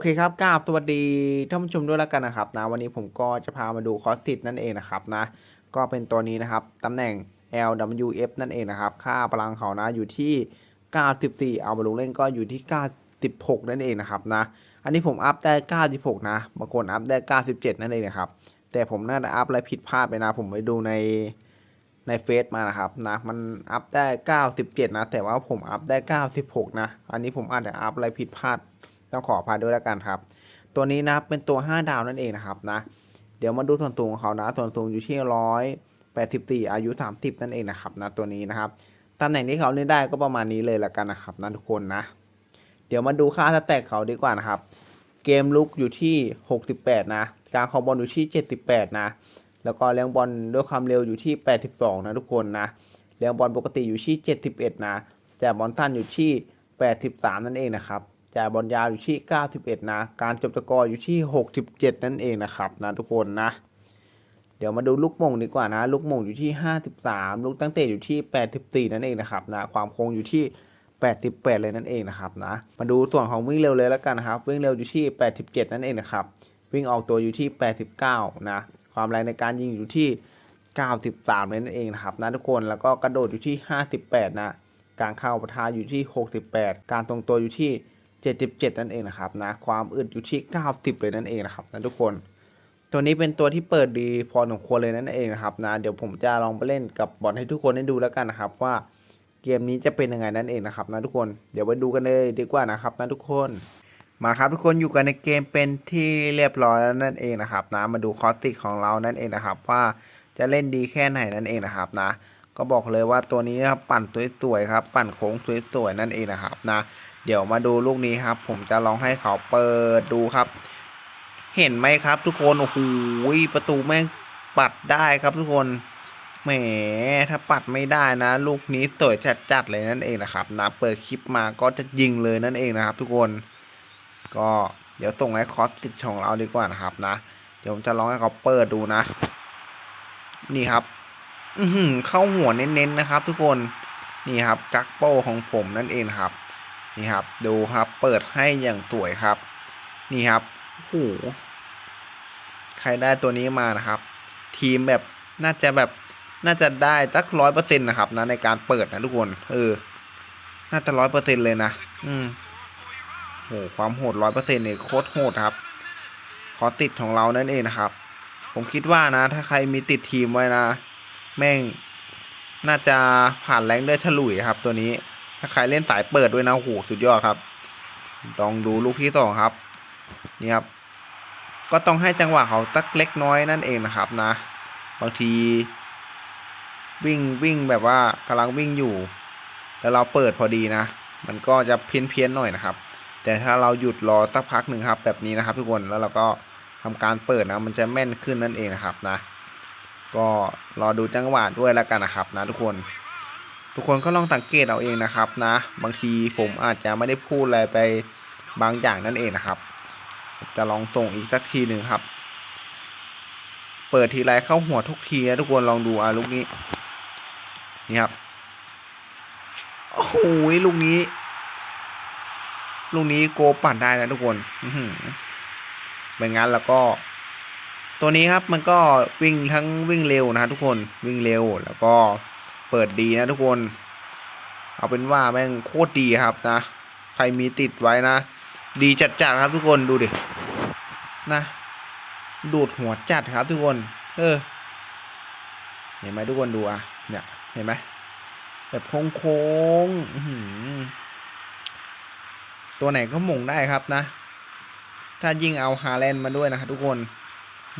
เคครับกราบสวัสดีท่านผู้ชมด้วยแล้วกันนะครับนะวันนี้ผมก็จะพามาดูคอร์สสิทนั่นเองนะครับนะก็เป็นตัวนี้นะครับตำแหน่ง LWF นั่นเองนะครับ ค่าพลังเขานะอยู่ที่ 94 เอามาลงเล่นก็อยู่ที่ 96 นั่นเองนะครับนะอันนี้ผมอัพได้ 96 นะบางคนอัพได้ 97 นั่นเองนะครับแต่ผมน่าจะอัพอะไรผิดพลาดไปนะ ผมไปดูในในเฟซมานะครับนะมันอัพได้ 97 นะ แต่ว่าผมอัพได้ 96 นะ อันนี้ผมอาจจะอัพอะไรผิดพลาด ต้องขออภัยด้วยแล้วกันครับ ตัวนี้นะครับเป็นตัว 5 ดาวนั่นเองนะครับนะ เดี๋ยวมาดูส่วนสูงของเขานะส่วนสูงอยู่ที่ร้อยแปดสิบสี่อายุ30นั่นเองนะครับนะตัวนี้นะครับตำแหน่งที่เขาเล่นได้ก็ประมาณนี้เลยละกันนะครับนะทุกคนนะ เดี๋ยวมาดูค่าสแต็กเขาดีกว่านะครับ เกมลุกอยู่ที่ 68 นะ การคองบอลอยู่ที่ 78 นะ แล้วก็เลี้ยงบอลด้วยความเร็วอยู่ที่ 82 นะทุกคนนะเลี้ยงบอลปกติอยู่ที่ 71 นะ แต่บอลสั้นอยู่ที่ 83 นั่นเองนะครับ จ่ายบอลยาวอยู่ที่ 91 นะ การจบตะกออยู่ที่ 67 นั่นเองนะครับนะทุกคนนะ เดี๋ยวมาดูลูกมงดีกว่านะ ลูกมงอยู่ที่ 53 ลูกตั้งเตะอยู่ที่ 84 นั่นเองนะครับนะ ความโค้งอยู่ที่ 88 เลยนั่นเองนะครับนะ มาดูส่วนของวิ่งเร็วเลยแล้วกันนะครับ วิ่งเร็วอยู่ที่ 87 นั่นเองนะครับ วิ่งออกตัวอยู่ที่ 89 นะ ความแรงในการยิงอยู่ที่ 93 เลยนั่นเองนะครับนะทุกคน แล้วก็กระโดดอยู่ที่ 58 นะ การเข้าปะทะอยู่ที่ 68 การตรงตัวอยู่ที่ 77 นั่นเองนะครับนะความอึดอยู่ที่ 90 เลยนั่นเองนะครับนะทุกคน ตัวนี้เป็นตัวที่เปิดดีพอสมควรเลยนั่นเองนะครับนะเดี๋ยวผมจะลองไปเล่นกับบอลให้ทุกคนได้ดูแล้วกันนะครับว่าเกมนี้จะเป็นยังไงนั่นเองนะครับนะทุกคนเดี๋ยวไปดูกันเลยดีกว่านะครับนะทุกคนมาครับทุกคนอยู่กันในเกมเป็นที่เรียบร้อยแล้วนั่นเองนะครับนะมาดูคอสติกของเรานั่นเองนะครับว่าจะเล่นดีแค่ไหนนั่นเองนะครับนะก็บอกเลยว่าตัวนี้นะครับปั่นสวยๆครับ ปั่นโค้งสวยๆนั่นเองนะครับนะ เดี๋ยวมาดูลูกนี้ครับ ผมจะลองให้เขาเปิดดูครับ เห็นไหมครับ ทุกคนโอ้โหประตูแม่งปัดได้ครับทุกคนแหมถ้าปัดไม่ได้นะ ลูกนี้สวยจัดๆเลยนั่นเองนะครับนะเปิดคลิปมาก็จะยิงเลยนั่นเองนะครับ ทุกคน ก็เดี๋ยวส่งให้คอสติดของเราดีกว่านะครับนะ เดี๋ยวผมจะลองให้เขาเปิดดูนะ นี่ครับ อืเข้าหัวเน้นๆนะครับ ทุกคนนี่ครับกักโป้ของผมนั่นเองครับ นี่ครับ ดูครับเปิดให้อย่างสวยครับ นี่ครับโหใครได้ตัวนี้มานะครับ ทีมแบบน่าจะแบบน่าจะได้สักร้อยเปอร์เซ็นต์นะครับนะในการเปิดนะทุกคน เออ น่าจะร้อยเปอร์เซ็นต์เลยนะ อืมโหความโหดร้อยเปอร์เซ็นต์เนี่ยโคตรโหดครับ ขอสิทธิ์ของเรานั่นเองนะครับ ผมคิดว่านะ ถ้าใครมีติดทีมไว้นะ แม่งน่าจะผ่านแรงได้ฉลุยครับตัวนี้าใครเล่นสายเปิดด้วยนะโหสุดยอดครับ ลองดูลูกที่สองครับ นี่ครับ ก็ต้องให้จังหวะเขาสักเล็กน้อยนั่นเองนะครับนะ บางที วิ่งวิ่งแบบว่ากำลังวิ่งอยู่ แล้วเราเปิดพอดีนะ มันก็จะเพี้ยนเพี้ยนหน่อยนะครับ แต่ถ้าเราหยุดรอสักพักหนึ่งครับ แบบนี้นะครับ ทุกคนแล้วเราก็ทำการเปิดนะมันจะแม่นขึ้นนั่นเองนะครับนะ ก็รอดูจังหวะด้วยแล้วกันนะครับนะทุกคน ทุกคนก็ลองสังเกตเอาเองนะครับนะ บางทีผมอาจจะไม่ได้พูดอะไรไปบางอย่างนั่นเองนะครับจะลองส่งอีกสักทีหนึ่งครับ เปิดทีไรเข้าหัวทุกทีนะทุกคนลองดูอะลูกนี้ นี่ครับโอ้โหลูกนี้ลูกนี้โกปั่นได้นะทุกคนเป็นงั้นแล้วก็ ตัวนี้ครับมันก็วิ่งทั้งวิ่งเร็วนะทุกคนวิ่งเร็วแล้วก็ เปิดดีนะทุกคน เอาเป็นว่าแม่งโคตรดีครับนะ ใครมีติดไว้นะ ดีจัดๆครับทุกคนดูดิ นะ ดูดหัวจัดครับทุกคน เออ เห็นไหมทุกคนดูอะ เนี่ย เห็นไหม แบบโค้งๆตัวไหนก็หม่งได้ครับนะ ถ้ายิ่งเอาฮาแลนด์มาด้วยนะครับทุกคน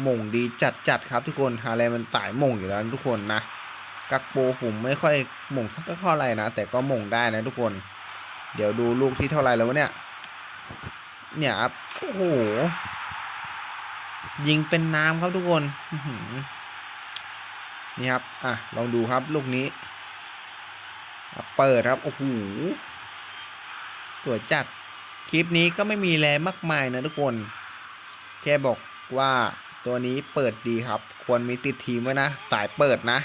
หม่งดีจัดๆครับทุกคนฮาแลนด์มันสายหม่งอยู่แล้วทุกคนนะ กักโปผมไม่ค่อยหม่งสักเท่าไหร่นะ แต่ก็หม่งได้นะทุกคน เดี๋ยวดูลูกที่เท่าไหร่แล้วเนี่ย เนี่ยครับ โอ้โห ยิงเป็นน้ำครับทุกคน นี่ครับ อะ ลองดูครับลูกนี้เปิดครับ โอ้โหสวยจัด คลิปนี้ก็ไม่มีแรงมากมายนะทุกคน แค่บอกว่าตัวนี้เปิดดีครับ ควรมีติดทีมไว้นะ สายเปิดนะ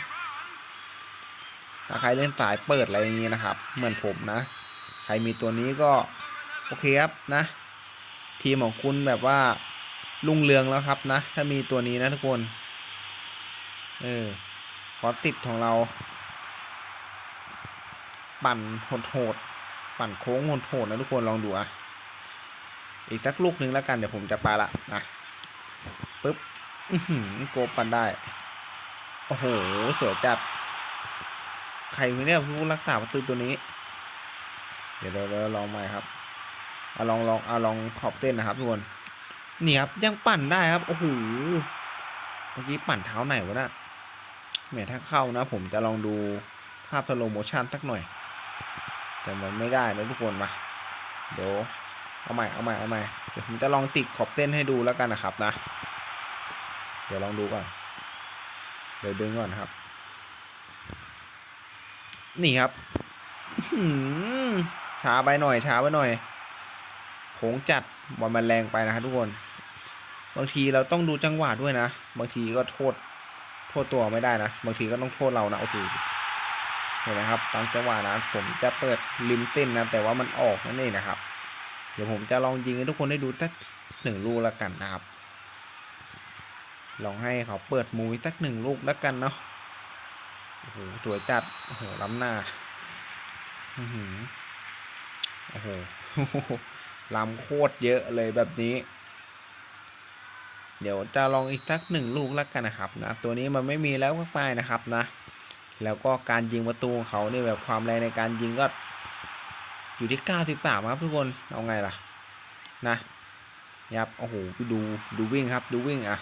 ถ้าใครเล่นสายเปิดอะไรอย่างนี้นะครับ เหมือนผมนะ ใครมีตัวนี้ก็โอเคครับนะ ทีมของคุณแบบว่ารุ่งเรืองแล้วครับนะ ถ้ามีตัวนี้นะทุกคน เออคอร์สสิบของเรา ปั่นโหดๆปั่นโค้งโหดๆนะทุกคนลองดูอะอีกสักลูกหนึ่งแล้วกันเดี๋ยวผมจะไปละนะปึ๊บโกปั่นได้ โอ้โหสวยจัด ใครวะเนี่ยผู้รักษาประตูตัวนี้ เดี๋ยวเราลองใหม่ครับเอาลองลองเอาลองขอบเส้นนะครับทุกคนนี่ครับยังปั่นได้ครับโอ้โหเมื่อกี้ปั่นเท้าไหนวะน่ะแหมถ้าเข้านะ ผมจะลองดูภาพสโลโมชันสักหน่อย แต่มันไม่ได้นะทุกคนมาเดี๋ยวเอาใหม่เอาใหม่เอาใหม่เดี๋ยวผมจะลองติดขอบเส้นให้ดูแล้วกันนะครับนะ เดี๋ยวลองดูก่อนเดี๋ยวดึงก่อนครับ นี่ครับช้าไปหน่อยช้าไปหน่อยโค้งจัดบอลมันแรงไปนะครับทุกคน บางทีเราต้องดูจังหวะด้วยนะ บางทีก็โทษ โทษตัวไม่ได้นะ บางทีก็ต้องโทษเรานะโอ้โหเห็นไหมครับบางจังหวะนะผมจะเปิดริมเส้นนะ แต่ว่ามันออกนั่นเองนะครับ เดี๋ยวผมจะลองยิงให้ทุกคนได้ดูสักหนึ่งลูกแล้วกันนะครับ ลองให้เขาเปิดมูยสักหนึ่งลูกแล้วกันเนาะ โอ้โหสวยจัด โอ้โห ล้ำหน้าอือหือโอ้โหล้ำโคตรเยอะเลยแบบนี้ เดี๋ยวจะลองอีกสักหนึ่งลูกแล้วกันนะครับนะตัวนี้มันไม่มีแล้วก็ไปนะครับนะ แล้วก็การยิงประตูของเขาเนี่ยแบบความแรงในการยิงก็ อยู่ที่ 93 ครับทุกคน เอาไงล่ะ นะยับโอ้โหดูดูวิ่งครับ ดูวิ่งอะ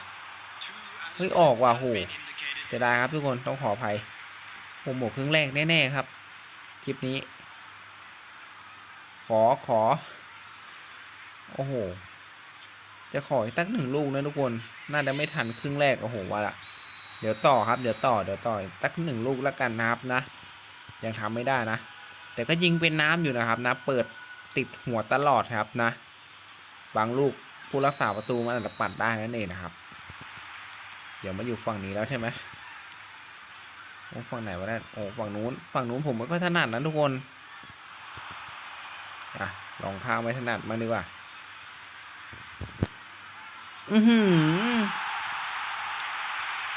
เฮ้ยออกว่ะโหจะได้ครับทุกคนต้องขออภัย ผมหมดครึ่งแรกแน่ๆครับ คลิปนี้ ขอขอ โอ้โห จะขออีกสักหนึ่งลูกนะทุกคน น่าจะไม่ทันครึ่งแรก โอ้โหว่าละ เดี๋ยวต่อครับ เดี๋ยวต่อ เดี๋ยวต่อสักหนึ่งลูกแล้วกันนะครับนะ ยังทำไม่ได้นะ แต่ก็ยิงเป็นน้ำอยู่นะครับนะ เปิดติดหัวตลอดครับนะ บางลูกผู้รักษาประตูมันอาจจะปัดได้นั่นเองนะครับ เดี๋ยวมาอยู่ฝั่งนี้แล้วใช่ไหม ฝั่งไหนวะเนี่ยโอ้ฝั่งนู้น ฝั่งนู้นผมไม่ค่อยถนัดนะทุกคนอะลองข้างไม่ถนัดมาดีกว่าอือหือ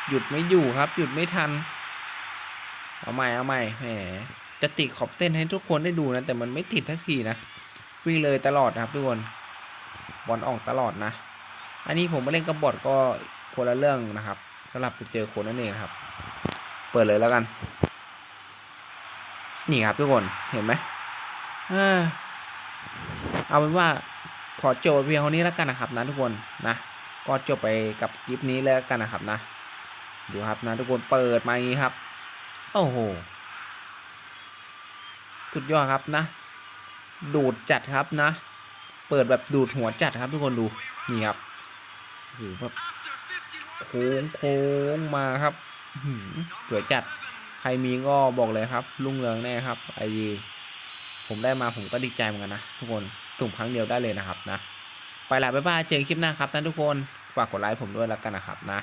หยุดไม่อยู่ครับ หยุดไม่ทัน เอาใหม่เอาใหม่แหมจะติดขอบเต้นให้ทุกคนได้ดูนะ แต่มันไม่ติดทักทีนะวิ่งเลยตลอดนะครับทุกคนบอลออกตลอดนะ อันนี้ผมมาเล่นกับบอทก็คนละเรื่องนะครับสำหรับไปเจอคนนั่นเองครับ เปิดเลยแล้วกัน นี่ครับทุกคนเห็นไหมเออเอาเป็นว่าขอจบเพียงเท่านี้แล้วกันนะครับนะทุกคนนะก็จบไปกับคลิปนี้แล้วกันนะครับนะดูครับนะทุกคนเปิดมาอย่างนี้ครับโอ้โหสุดยอดครับนะ ดูดจัดครับนะ เปิดแบบดูดหัวจัดครับทุกคนดูนี่ครับโอ้โหแบบโค้งโค้งมาครับ สวยจัด ใครมีก็บอกเลยครับ รุ่งเรืองแน่ครับไอดีผมได้มาผมก็ดีใจเหมือนกันนะทุกคนสุ่มครั้งเดียวได้เลยนะครับนะ ไปละบ๊ายบายเจอกันคลิปหน้าครับนะทุกคน ฝากกดไลค์ผมด้วยแล้วกันนะครับนะ